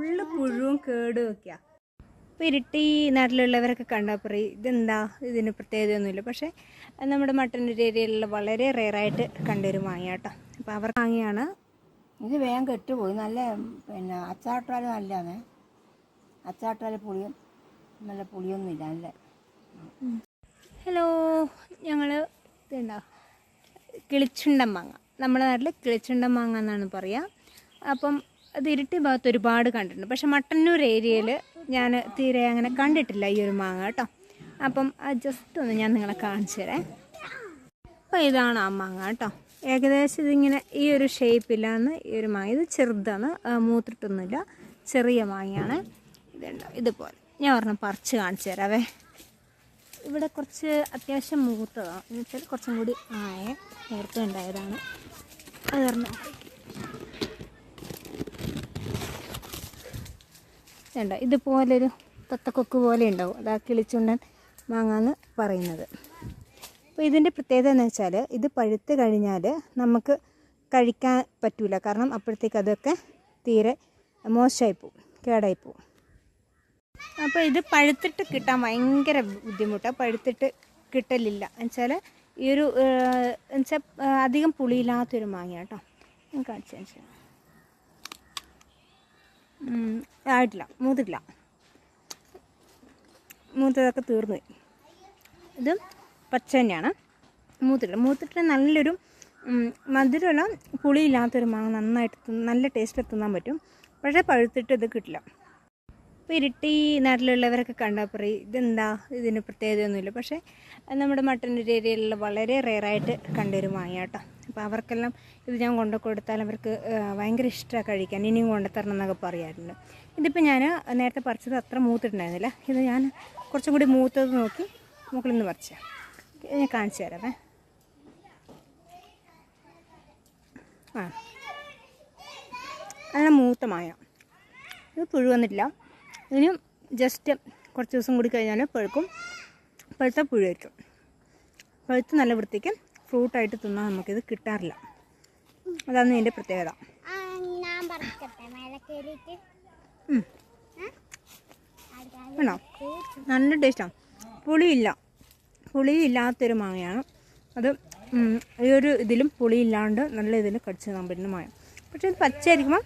Full പുഴുവും കേടും ഒക്കെയാ. ഇപ്പോൾ ഇരുട്ടി നാട്ടിലുള്ളവരൊക്കെ കണ്ടാൽ പറയും ഇതെന്താ? ഇതിന് പ്രത്യേകതയൊന്നുമില്ല. പക്ഷേ നമ്മുടെ മട്ടന്നൂർ ഏരിയയിലുള്ള വളരെ റെയറായിട്ട് കണ്ടൊരു മാങ്ങ കേട്ടോ അപ്പോൾ അവർ മാങ്ങയാണ്. ഇത് വേഗം കെട്ടുപോയി. നല്ല പിന്നെ അച്ചാട്ടാൽ നല്ലതാണ്. അച്ചാട്ടാൽ പുളിയും നല്ല പുളിയൊന്നുമില്ല നല്ല. ഹലോ ഞങ്ങൾ ഇതുണ്ടോ കിളിച്ചുണ്ടൻ മാങ്ങ. നമ്മുടെ നാട്ടിൽ കിളിച്ചുണ്ടൻ മാങ്ങ എന്നാണ് പറയുക അപ്പം അത് ഇരുട്ടി ഭാഗത്ത് ഒരുപാട് കണ്ടിട്ടുണ്ട്. പക്ഷെ മട്ടന്നൂർ ഏരിയയിൽ ഞാൻ തീരെ അങ്ങനെ കണ്ടിട്ടില്ല ഈ ഒരു മാങ്ങ കേട്ടോ. അപ്പം അത് ജസ്റ്റ് ഒന്ന് ഞാൻ നിങ്ങളെ കാണിച്ചു തരാം. അപ്പോൾ ഇതാണ് ആ മാങ്ങ കേട്ടോ. ഏകദേശം ഇതിങ്ങനെ ഈ ഒരു ഷേപ്പിലാണ് ഈ ഒരു മാങ്ങ. ഇത് ചെറുതാണ് മൂത്തിട്ടൊന്നുമില്ല ചെറിയ മാങ്ങയാണ്. ഇതുണ്ട്? ഇതുപോലെ. ഞാൻ ഒരെണ്ണം പറിച്ച് കാണിച്ചു തരാവേ. ഇവിടെ കുറച്ച് അത്യാവശ്യം മൂത്തതാണ്. എന്ന് വെച്ചാൽ കുറച്ചും കൂടി ആയ നേരത്തെ ഉണ്ടായതാണ് അതൊരെണ്ണം വേണ്ട ഇതുപോലൊരു തത്തക്കൊക്ക് പോലെ ഉണ്ടാവും. അതാ കിളിച്ചുണ്ടൻ മാങ്ങാന്ന് പറയുന്നത്. അപ്പോൾ ഇതിന്റെ പ്രത്യേകത എന്ന് വെച്ചാൽ ഇത് പഴുത്ത് കഴിഞ്ഞാൽ നമുക്ക് കഴിക്കാൻ പറ്റില്ല കാരണം അപ്പോഴത്തേക്ക് അതൊക്കെ തീരെ മോശമായി പോവും. കേടായി പോവും. അപ്പോൾ ഇത് പഴുത്തിട്ട് കിട്ടാൻ ഭയങ്കര ബുദ്ധിമുട്ടാണ് പഴുത്തിട്ട് കിട്ടലില്ല. എന്നുവെച്ചാൽ ഈ ഒരു എന്നുവെച്ചാൽ അധികം പുളിയില്ലാത്തൊരു മാങ്ങ കേട്ടോ ഞാൻ കാണിച്ചു ആയിട്ടില്ല. മൂത്തിട്ടില്ല. മൂത്തതൊക്കെ തീർന്നു ഇത് പച്ച തന്നെയാണ്. മൂത്തിട്ടില്ല. മൂത്തിട്ട് നല്ലൊരു മധുരമുള്ള പുളിയില്ലാത്തൊരു മാങ്ങ നന്നായിട്ട് നല്ല ടേസ്റ്റ് എത്തുന്നാൻ പറ്റും. പക്ഷേ പഴുത്തിട്ട് ഇത് കിട്ടില്ല. ഇപ്പോൾ ഇരുട്ടി നാട്ടിലുള്ളവരൊക്കെ കണ്ടാൽ പറയും ഇതെന്താ? ഇതിന് പ്രത്യേകതയൊന്നുമില്ല. പക്ഷേ നമ്മുടെ മട്ടന്നൂർ ഏരിയയിലുള്ള വളരെ റെയറായിട്ട് കണ്ടൊരു മാങ്ങ കേട്ടോ അപ്പോൾ അവർക്കെല്ലാം ഇത് ഞാൻ കൊണ്ടു കൊടുത്താൽ അവർക്ക് ഭയങ്കര ഇഷ്ടമാണ് കഴിക്കാൻ. ഇനിയും കൊണ്ടുതരണം എന്നൊക്കെ പറയാറുണ്ട്. ഇതിപ്പോൾ ഞാൻ നേരത്തെ പറിച്ചത് അത്ര മൂത്തിട്ടുണ്ടായിരുന്നില്ല. ഇത് ഞാൻ കുറച്ചും കൂടി മൂത്തത് നോക്കി മുകളിൽ നിന്ന് പറിച്ച. ഞാൻ കാണിച്ചു തരാമേ ആ. നല്ല മൂത്ത മായ. ഇത് പുഴുവന്നിട്ടില്ല. ഇനിയും ജസ്റ്റ് കുറച്ച് ദിവസം കൂടി കഴിഞ്ഞാൽ പഴുക്കും. പഴുത്ത പുഴുവായിരിക്കും. പഴുത്ത് നല്ല വൃത്തിക്ക് ഫ്രൂട്ടായിട്ട് തിന്നാൽ നമുക്കിത് കിട്ടാറില്ല. അതാണ് ഇതിന്റെ പ്രത്യേകത. കയറിയിട്ട്. നല്ല ടേസ്റ്റാണ് പുളിയില്ല. പുളിയില്ലാത്തൊരു മാങ്ങയാണ്. അത് ഈ ഒരു ഇതിലും പുളിയില്ലാണ്ട് നല്ല ഇതിൽ കടിച്ച് തിന്നാൻ പറ്റുന്ന മായ പക്ഷേ ഇത് പച്ചയായിരിക്കുമ്പോൾ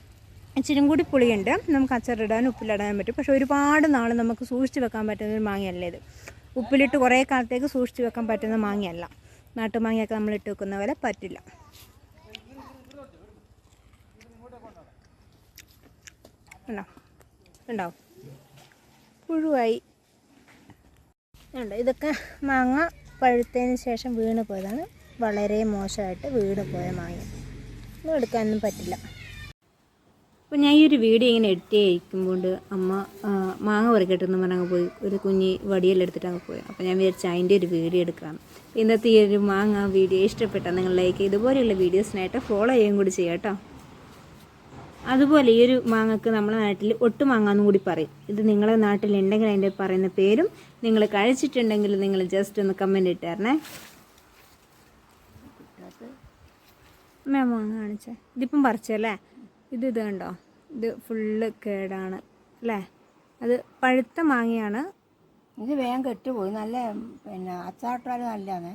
ഇച്ചിരി കൂടി പുളിയുണ്ട്. നമുക്ക് അച്ചാറിടാനും ഉപ്പിലിടാനും പറ്റും. പക്ഷേ ഒരുപാട് നാൾ നമുക്ക് സൂക്ഷിച്ച് വെക്കാൻ പറ്റുന്ന ഒരു മാങ്ങയല്ല ഇത്. ഉപ്പിലിട്ട് കുറേ കാലത്തേക്ക് സൂക്ഷിച്ച് വെക്കാൻ പറ്റുന്ന മാങ്ങയല്ല. നാട്ടുമാങ്ങയൊക്കെ നമ്മൾ ഇട്ട് വെക്കുന്ന പോലെ പറ്റില്ല. ഉണ്ടോ? പുഴുവായി. ഇതൊക്കെ മാങ്ങ പഴുത്തതിന് ശേഷം വീണ് പോയതാണ്. വളരെ മോശമായിട്ട് വീണ് പോയ മാങ്ങ. ഒന്നും എടുക്കാനൊന്നും പറ്റില്ല. അപ്പോൾ ഞാൻ ഈ ഒരു വീഡിയോ ഇങ്ങനെ എഡിറ്റ് ചെയ്യിക്കുമ്പോൾ അമ്മ മാങ്ങ മാങ്ങ പറിക്കട്ടെന്ന് പറഞ്ഞങ്ങ് പോയി. ഒരു കുഞ്ഞി വടിയെല്ലാം എടുത്തിട്ട് അങ്ങ് പോയി. അപ്പോൾ ഞാൻ വിചാരിച്ചു അതിന്റെ ഒരു വീഡിയോ എടുക്കാം ഇന്നത്തെ ഈ ഒരു മാങ്ങ വീഡിയോ ഇഷ്ടപ്പെട്ടാൽ നിങ്ങൾ ലൈക്ക് ഇതുപോലെയുള്ള വീഡിയോസിനായിട്ട് ഫോളോ ചെയ്യുകയും കൂടി ചെയ്യാം കേട്ടോ. അതുപോലെ ഈ ഒരു മാങ്ങക്ക് നമ്മുടെ നാട്ടിൽ ഒട്ടുമാങ്ങാന്നും കൂടി പറയും. ഇത് നിങ്ങളുടെ നാട്ടിലുണ്ടെങ്കിൽ അതിന്റെ പറയുന്ന പേരും നിങ്ങൾ കഴിച്ചിട്ടുണ്ടെങ്കിൽ നിങ്ങൾ ജസ്റ്റ് ഒന്ന് കമന്റ് ഇട്ടായിരുന്നേ അമ്മ മാങ്ങ കാണിച്ചേ. ഇതിപ്പം പറിച്ചല്ലേ ഇത് ഇത് കണ്ടോ? ഇത് ഫുള്ള് കേടാണ് അല്ലേ? അത് പഴുത്ത മാങ്ങയാണ്. ഇത് വേഗം കെട്ടുപോയി. നല്ല പിന്നെ അച്ചാട്ടാൽ നല്ലതാണ്.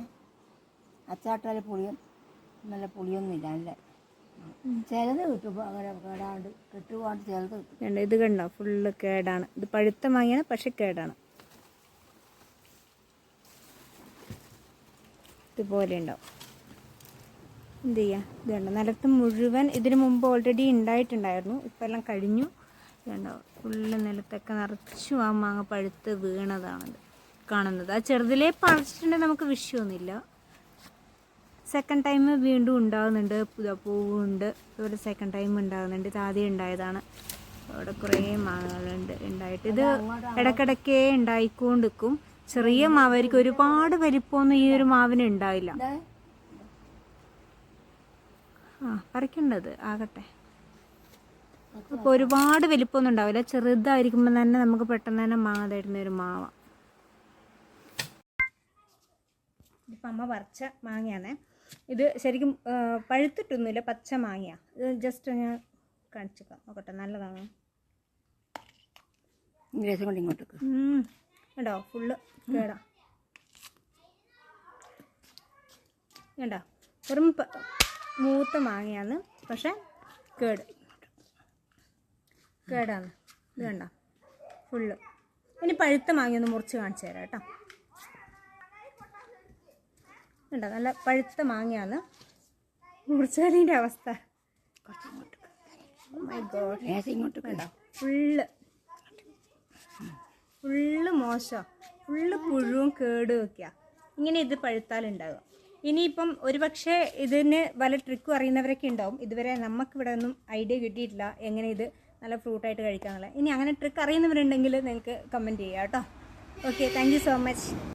അച്ചാട്ടാൽ പുളിയും നല്ല പുളിയൊന്നുമില്ല നല്ല. ചിലത് കിട്ടും. അങ്ങനെ കേടാണ്ട് കെട്ടുപോകാണ്ട് ചിലത് കിട്ടും. ഇത് കണ്ടോ? ഫുള്ള് കേടാണ്. ഇത് പഴുത്ത മാങ്ങയാണ് പക്ഷെ കേടാണ്. ഇതുപോലെ ഉണ്ടാവും. എന്ത് ചെയ്യാം ഇത് കണ്ടോ നിലത്ത് മുഴുവൻ ഇതിനു മുമ്പ് ഓൾറെഡി ഉണ്ടായിട്ടുണ്ടായിരുന്നു ഇപ്പം എല്ലാം കഴിഞ്ഞു. ഇതുണ്ടോ? ഫുള്ള് നിലത്തൊക്കെ നിറച്ചു ആ മാങ്ങ പഴുത്ത് വീണതാണത്. കാണുന്നത്. ആ ചെറുതിലേ പറിച്ചിട്ടുണ്ടെങ്കിൽ നമുക്ക് വിഷയമൊന്നുമില്ല സെക്കൻഡ് ടൈം വീണ്ടും ഉണ്ടാകുന്നുണ്ട് പൂവുണ്ട്. അതുപോലെ സെക്കൻഡ് ടൈം ഉണ്ടാകുന്നുണ്ട് ഇത് ആദ്യം ഉണ്ടായതാണ്. അവിടെ കുറേ മാങ്ങകളുണ്ട് ഉണ്ടായിട്ട്. ഇത് ഇടക്കിടക്കേ ഉണ്ടായിക്കൊണ്ടിരിക്കും. ചെറിയ മാവായിരിക്കും. ഒരുപാട് വലിപ്പമൊന്നും ഈ ഒരു മാവിന് ഉണ്ടാവില്ല. ആ പറിക്കേണ്ടത്. ആകട്ടെ. അപ്പോൾ ഒരുപാട് വലിപ്പമൊന്നും ഉണ്ടാവില്ല. ചെറുതായിരിക്കുമ്പോൾ തന്നെ നമുക്ക് പെട്ടെന്ന് തന്നെ മാങ്ങ തരുന്ന ഒരു മാവ. ഇപ്പം അമ്മ പറിച്ച മാങ്ങയാണേ. ഇത് ശരിക്കും പഴുത്തിട്ടൊന്നുമില്ല പച്ച മാങ്ങയാണ് ഇത് ജസ്റ്റ് ഞാൻ കാണിച്ചേക്കാം നോക്കട്ടെ നല്ലതാണ്? കൊണ്ട്. കണ്ടോ? ഫുള്ള് കേടാ. കണ്ടോ? വെറും മൂത്ത മാങ്ങയാണ്. പക്ഷെ കേട്. കേടാണ്. ഇത് കണ്ട? ഫുള്ള്. ഇനി പഴുത്ത മാങ്ങ ഒന്ന് മുറിച്ച് കാണിച്ചു തരാം കേട്ടോ. കണ്ടോ? നല്ല പഴുത്ത മാങ്ങയാണ്. മുറിച്ചാലിന്റെ അവസ്ഥ. ഇങ്ങോട്ട് കണ്ടോ? ഫുള്ള്. ഫുള്ള് മോശം. ഫുള്ള് പുഴുവും കേടും ഒക്കെയാ. ഇങ്ങനെ ഇത് പഴുത്താലുണ്ടാകുക ഇനിയിപ്പം ഒരുപക്ഷെ ഇതിന് വല്ല ട്രിക്കും അറിയുന്നവരൊക്കെ ഉണ്ടാവും. ഇതുവരെ നമുക്ക് ഇവിടെ ഒന്നും ഐഡിയ കിട്ടിയിട്ടില്ല. എങ്ങനെ ഇത് നല്ല ഫ്രൂട്ടായിട്ട് കഴിക്കാനുള്ള ഇനി അങ്ങനെ ട്രിക്ക് അറിയുന്നവരുണ്ടെങ്കിൽ നിങ്ങൾക്ക് കമന്റ് ചെയ്യാം കേട്ടോ. Okay thank so much